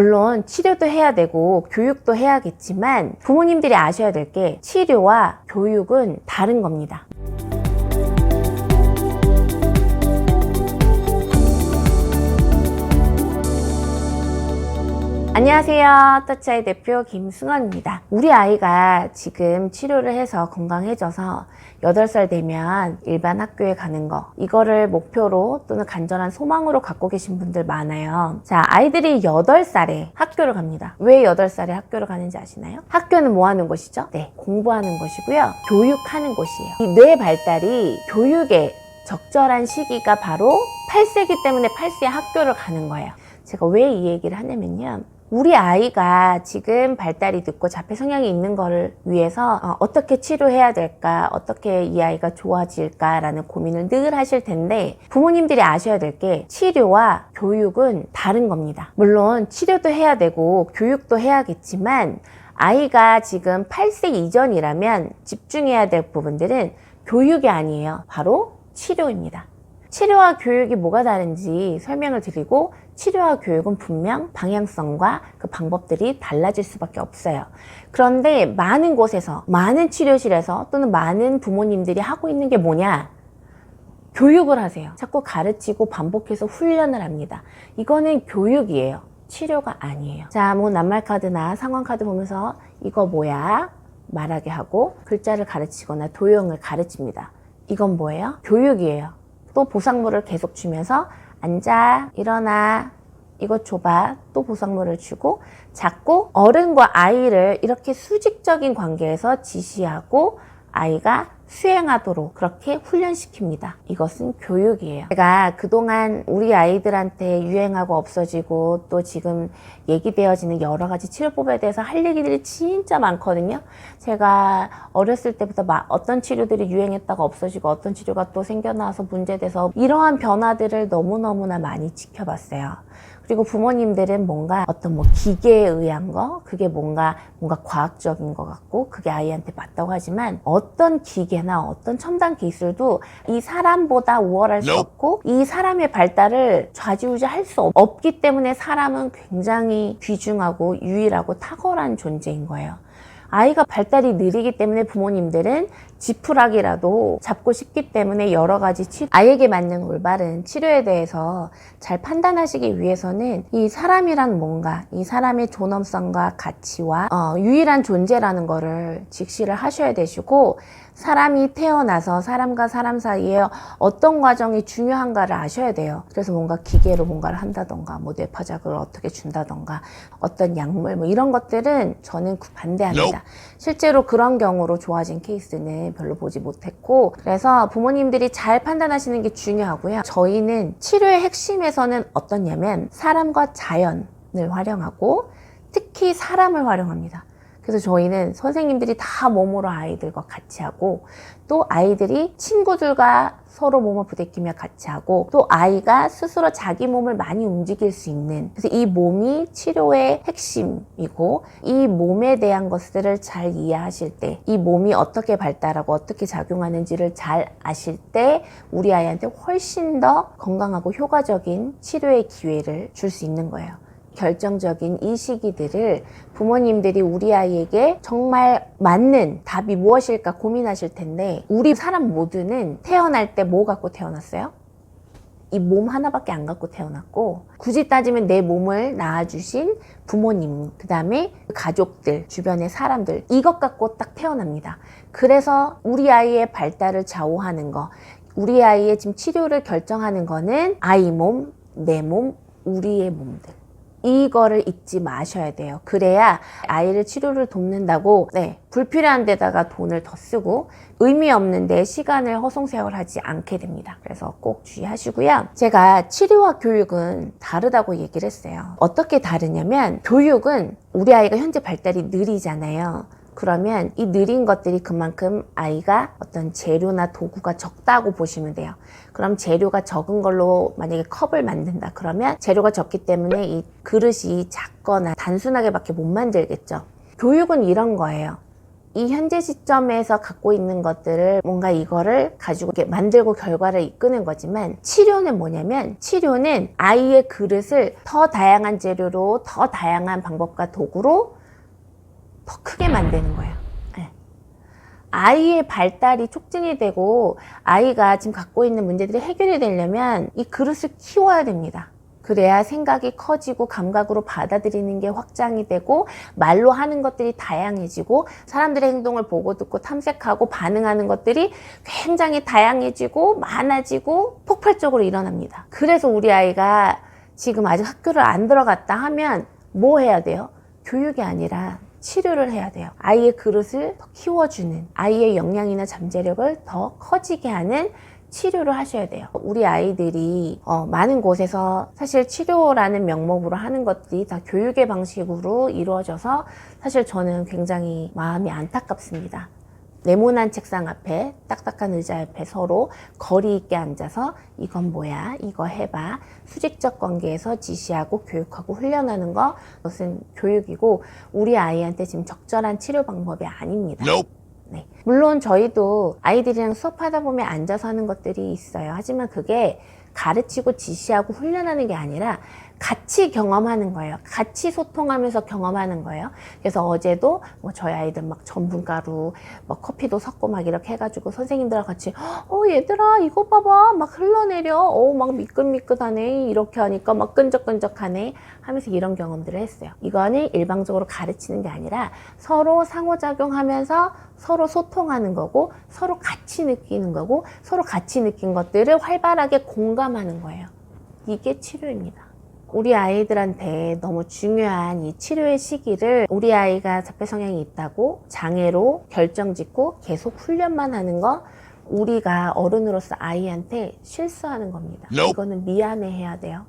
물론 치료도 해야 되고 교육도 해야겠지만 부모님들이 아셔야 될 게 치료와 교육은 다른 겁니다. 안녕하세요. 터치아이 대표 김승원입니다. 우리 아이가 지금 치료를 해서 건강해져서 8살 되면 일반 학교에 가는 거, 이거를 목표로 또는 간절한 소망으로 갖고 계신 분들 많아요. 자, 아이들이 8살에 학교를 갑니다. 왜 8살에 학교를 가는지 아시나요? 학교는 뭐 하는 곳이죠? 네, 공부하는 곳이고요. 교육하는 곳이에요. 이 뇌 발달이 교육에 적절한 시기가 바로 8세기 때문에 8세에 학교를 가는 거예요. 제가 왜 이 얘기를 하냐면요. 우리 아이가 지금 발달이 늦고 자폐 성향이 있는 거를 위해서 어, 떻게 치료해야 될까, 어떻게 이 아이가 좋아질까라는 고민을 늘 하실 텐데 부모님들이 아셔야 될 게 치료와 교육은 다른 겁니다. 물론 치료도 해야 되고 교육도 해야겠지만 아이가 지금 8세 이전이라면 집중해야 될 부분들은 교육이 아니에요. 바로 치료입니다. 치료와 교육이 뭐가 다른지 설명을 드리고 치료와 교육은 분명 방향성과 그 방법들이 달라질 수밖에 없어요. 그런데 많은 곳에서, 많은 치료실에서 또는 많은 부모님들이 하고 있는 게 뭐냐? 교육을 하세요. 자꾸 가르치고 반복해서 훈련을 합니다. 이거는 교육이에요. 치료가 아니에요. 자, 뭐 낱말카드나 상황카드 보면서 이거 뭐야? 말하게 하고 글자를 가르치거나 도형을 가르칩니다. 이건 뭐예요? 교육이에요. 또 보상물을 계속 주면서 앉아, 일어나, 이것 줘봐. 또 보상물을 주고 자꾸 어른과 아이를 이렇게 수직적인 관계에서 지시하고 아이가 수행하도록 그렇게 훈련시킵니다. 이것은 교육이에요. 제가 그동안 우리 아이들한테 유행하고 없어지고 또 지금 얘기되어지는 여러 가지 치료법에 대해서 할 얘기들이 진짜 많거든요. 제가 어렸을 때부터 막 어떤 치료들이 유행했다가 없어지고 어떤 치료가 또 생겨나서 문제돼서 이러한 변화들을 너무너무나 많이 지켜봤어요. 그리고 부모님들은 뭔가 어떤 뭐 기계에 의한 거, 그게 뭔가 뭔가 과학적인 것 같고 그게 아이한테 맞다고 하지만 어떤 기계나 어떤 첨단 기술도 이 사람보다 우월할 수 없고 이 사람의 발달을 좌지우지할 수 없- 없기 때문에 사람은 굉장히 귀중하고 유일하고 탁월한 존재인 거예요. 아이가 발달이 느리기 때문에 부모님들은 지푸라기라도 잡고 싶기 때문에 여러 가지 치료, 아이에게 맞는 올바른 치료에 대해서 잘 판단하시기 위해서는 이 사람이란 뭔가, 이 사람의 존엄성과 가치와 어, 유일한 존재라는 거를 직시를 하셔야 되시고 사람이 태어나서 사람과 사람 사이에 어떤 과정이 중요한가를 아셔야 돼요. 그래서 뭔가 기계로 뭔가를 한다던가, 뭐 뇌파작을 어떻게 준다던가, 어떤 약물 뭐 이런 것들은 저는 그 반대합니다. 실제로 그런 경우로 좋아진 케이스는 별로 보지 못했고, 그래서 부모님들이 잘 판단하시는 게 중요하고요. 저희는 치료의 핵심에서는 어떻냐면 사람과 자연을 활용하고 특히 사람을 활용합니다. 그래서 저희는 선생님들이 다 몸으로 아이들과 같이 하고 또 아이들이 친구들과 서로 몸을 부대끼며 같이 하고 또 아이가 스스로 자기 몸을 많이 움직일 수 있는 그래서 이 몸이 치료의 핵심이고 이 몸에 대한 것들을 잘 이해하실 때 이 몸이 어떻게 발달하고 어떻게 작용하는지를 잘 아실 때 우리 아이한테 훨씬 더 건강하고 효과적인 치료의 기회를 줄 수 있는 거예요. 결정적인 이 시기들을 부모님들이 우리 아이에게 정말 맞는 답이 무엇일까 고민하실 텐데 우리 사람 모두는 태어날 때 뭐 갖고 태어났어요? 이 몸 하나밖에 안 갖고 태어났고 굳이 따지면 내 몸을 낳아주신 부모님 그 다음에 가족들 주변의 사람들 이것 갖고 딱 태어납니다 그래서 우리 아이의 발달을 좌우하는 거 우리 아이의 지금 치료를 결정하는 거는 아이 몸, 내 몸, 우리의 몸들 이거를 잊지 마셔야 돼요. 그래야 아이를 치료를 돕는다고 네, 불필요한 데다가 돈을 더 쓰고 의미 없는데 시간을 허송세월하지 않게 됩니다. 그래서 꼭 주의하시고요. 제가 치료와 교육은 다르다고 얘기를 했어요. 어떻게 다르냐면 교육은 우리 아이가 현재 발달이 느리잖아요. 그러면 이 느린 것들이 그만큼 아이가 어떤 재료나 도구가 적다고 보시면 돼요. 그럼 재료가 적은 걸로 만약에 컵을 만든다 그러면 재료가 적기 때문에 이 그릇이 작거나 단순하게밖에 못 만들겠죠. 교육은 이런 거예요. 이 현재 시점에서 갖고 있는 것들을 뭔가 이거를 가지고 만들고 결과를 이끄는 거지만 치료는 뭐냐면 치료는 아이의 그릇을 더 다양한 재료로 더 다양한 방법과 도구로 더 크게 만드는 거예요. 네. 아이의 발달이 촉진이 되고 아이가 지금 갖고 있는 문제들이 해결이 되려면 이 그릇을 키워야 됩니다. 그래야 생각이 커지고 감각으로 받아들이는 게 확장이 되고 말로 하는 것들이 다양해지고 사람들의 행동을 보고 듣고 탐색하고 반응하는 것들이 굉장히 다양해지고 많아지고 폭발적으로 일어납니다. 그래서 우리 아이가 지금 아직 학교를 안 들어갔다 하면 뭐 해야 돼요? 교육이 아니라 치료를 해야 돼요. 아이의 그릇을 더 키워주는, 아이의 역량이나 잠재력을 더 커지게 하는 치료를 하셔야 돼요. 우리 아이들이 어, 많은 곳에서 사실 치료라는 명목으로 하는 것들이 다 교육의 방식으로 이루어져서 사실 저는 굉장히 마음이 안타깝습니다. 네모난 책상 앞에 딱딱한 의자 옆에 서로 거리 있게 앉아서 이건 뭐야 이거 해봐 수직적 관계에서 지시하고 교육하고 훈련하는 거 그것은 교육이고 우리 아이한테 지금 적절한 치료 방법이 아닙니다. Nope. 네. 물론 저희도 아이들이랑 수업하다 보면 앉아서 하는 것들이 있어요. 하지만 그게 가르치고 지시하고 훈련하는 게 아니라 같이 경험하는 거예요. 같이 소통하면서 경험하는 거예요. 그래서 어제도 뭐 저희 아이들 막 전분가루, 뭐 커피도 섞고 막 이렇게 해가지고 선생님들하고 같이 어 얘들아 이거 봐봐 막 흘러내려 어막 미끌미끌하네 이렇게 하니까 막 끈적끈적하네 하면서 이런 경험들을 했어요. 이거는 일방적으로 가르치는 게 아니라 서로 상호작용하면서 서로 소통하는 거고 서로 같이 느끼는 거고 서로 같이 느낀 것들을 활발하게 공감하는 거예요. 이게 치료입니다. 우리 아이들한테 너무 중요한 이 치료의 시기를 우리 아이가 자폐 성향이 있다고 장애로 결정 짓고 계속 훈련만 하는 거 우리가 어른으로서 아이한테 실수하는 겁니다. Nope. 이거는 미안해 해야 돼요.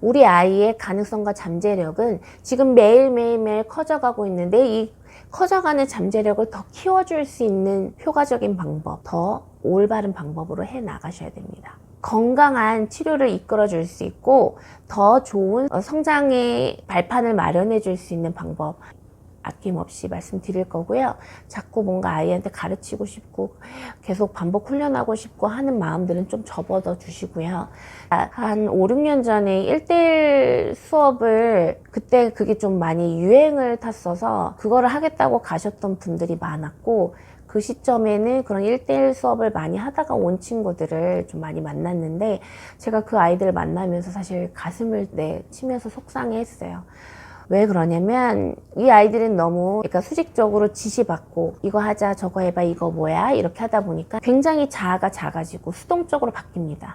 우리 아이의 가능성과 잠재력은 지금 매일매일매일 커져가고 있는데 이 커져가는 잠재력을 더 키워줄 수 있는 효과적인 방법, 더 올바른 방법으로 해 나가셔야 됩니다. 건강한 치료를 이끌어 줄 수 있고 더 좋은 어, 성장의 발판을 마련해 줄 수 있는 방법 아낌없이 말씀드릴 거고요. 자꾸 뭔가 아이한테 가르치고 싶고 계속 반복 훈련하고 싶고 하는 마음들은 좀 접어둬 주시고요. 아, 한 5, 6년 전에 1대1 수업을 그때 그게 좀 많이 유행을 탔어서 그거를 하겠다고 가셨던 분들이 많았고 그 시점에는 그런 1대1 수업을 많이 하다가 온 친구들을 좀 많이 만났는데 제가 그 아이들을 만나면서 사실 가슴을 내 치면서 속상해 했어요. 왜 그러냐면 이 아이들은 너무 그러니까 수직적으로 지시받고 이거 하자 저거 해봐 이거 뭐야 이렇게 하다 보니까 굉장히 자아가 작아지고 수동적으로 바뀝니다.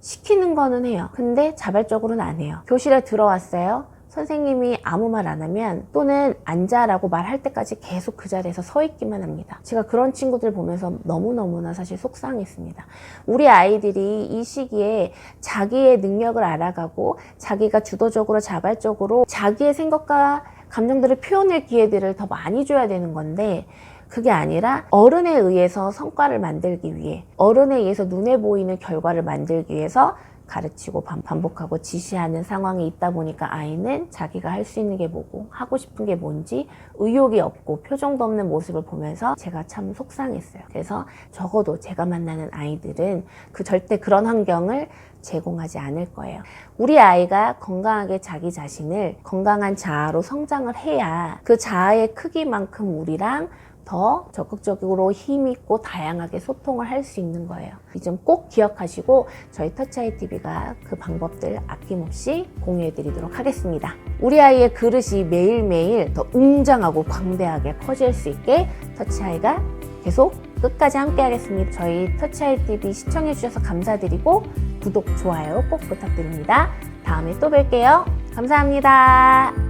시키는 거는 해요. 근데 자발적으로는 안 해요. 교실에 들어왔어요. 선생님이 아무 말 안 하면 또는 앉아라고 말할 때까지 계속 그 자리에서 서 있기만 합니다. 제가 그런 친구들 보면서 너무너무나 사실 속상했습니다. 우리 아이들이 이 시기에 자기의 능력을 알아가고 자기가 주도적으로 자발적으로 자기의 생각과 감정들을 표현할 기회들을 더 많이 줘야 되는 건데 그게 아니라 어른에 의해서 성과를 만들기 위해 어른에 의해서 눈에 보이는 결과를 만들기 위해서 가르치고 반- 반복하고 지시하는 상황이 있다 보니까 아이는 자기가 할 수 있는 게 뭐고 하고 싶은 게 뭔지 의욕이 없고 표정도 없는 모습을 보면서 제가 참 속상했어요. 그래서 적어도 제가 만나는 아이들은 그 절대 그런 환경을 제공하지 않을 거예요. 우리 아이가 건강하게 자기 자신을 건강한 자아로 성장을 해야 그 자아의 크기만큼 우리랑 더 적극적으로 힘있고 다양하게 소통을 할 수 있는 거예요. 이 점 꼭 기억하시고 저희 터치아이 TV가 그 방법들 아낌없이 공유해 드리도록 하겠습니다. 우리 아이의 그릇이 매일매일 더 웅장하고 광대하게 커질 수 있게 터치아이가 계속 끝까지 함께 하겠습니다. 저희 터치아이 TV 시청해 주셔서 감사드리고 구독, 좋아요 꼭 부탁드립니다. 다음에 또 뵐게요. 감사합니다.